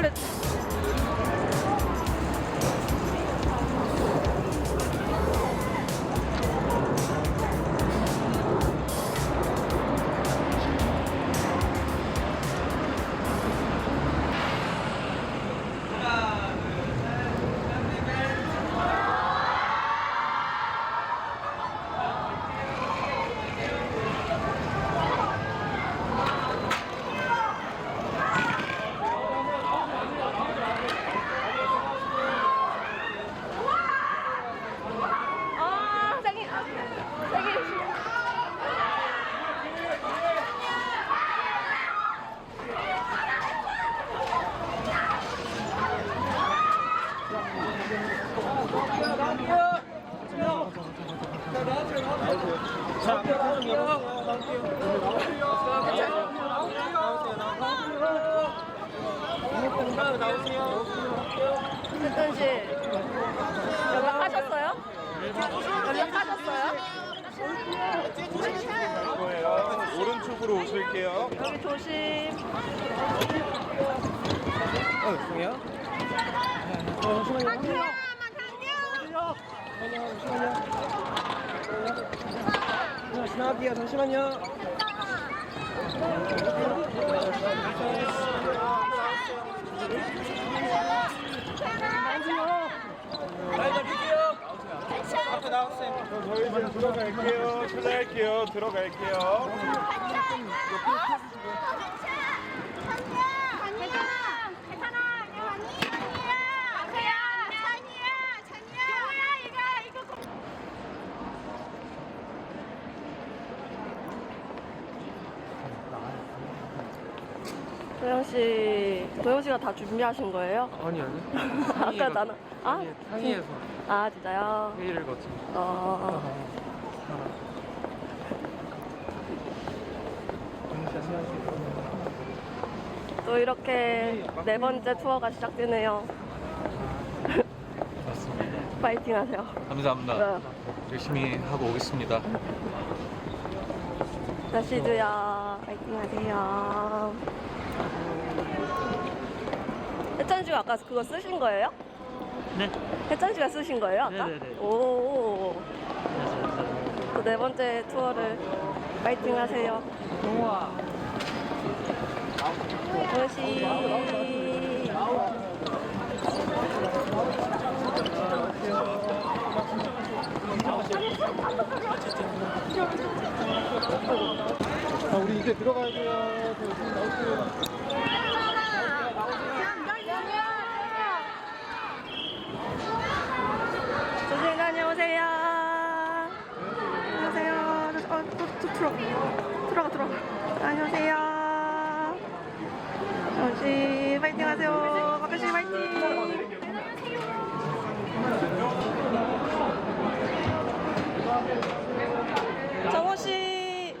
ಒಳ್ಳೆದು 씨 연락하셨어요? 연락하셨어요? 거예요. 오른쪽으로 오실게요. 여기 조심. 지나갈게요. 잠시만요. 저희 이제 들어갈게요. 초대할게요. 들어갈게요. 도영 씨, 도영 씨가 다 준비하신 거예요? 아니 아니. 아까 나는 아 상의, 상의해서 아 진짜요? 회의를 거칩니다. 어. 또 이렇게 네 번째 투어가 시작되네요. 맞습니다. 파이팅 하세요. 감사합니다. 네. 열심히 하고 오겠습니다. 나시드야 파이팅 하세요. 혜찬 씨가 아까 그거 쓰신 거예요? 네. 혜찬 씨가 쓰신 거예요 아까? 네네네. 오. 또 네 번째 투어를 파이팅 하세요. 우와. 도시. 자, 우리 이제 들어가야 돼요. 나올게요. 조심 다녀오세요. 안녕하세요. 어, 또, 또 들어. 들어가, 들어가. 안녕하세요. 정씨 파이팅 하세요. 박가씨 파이팅. 정호 씨.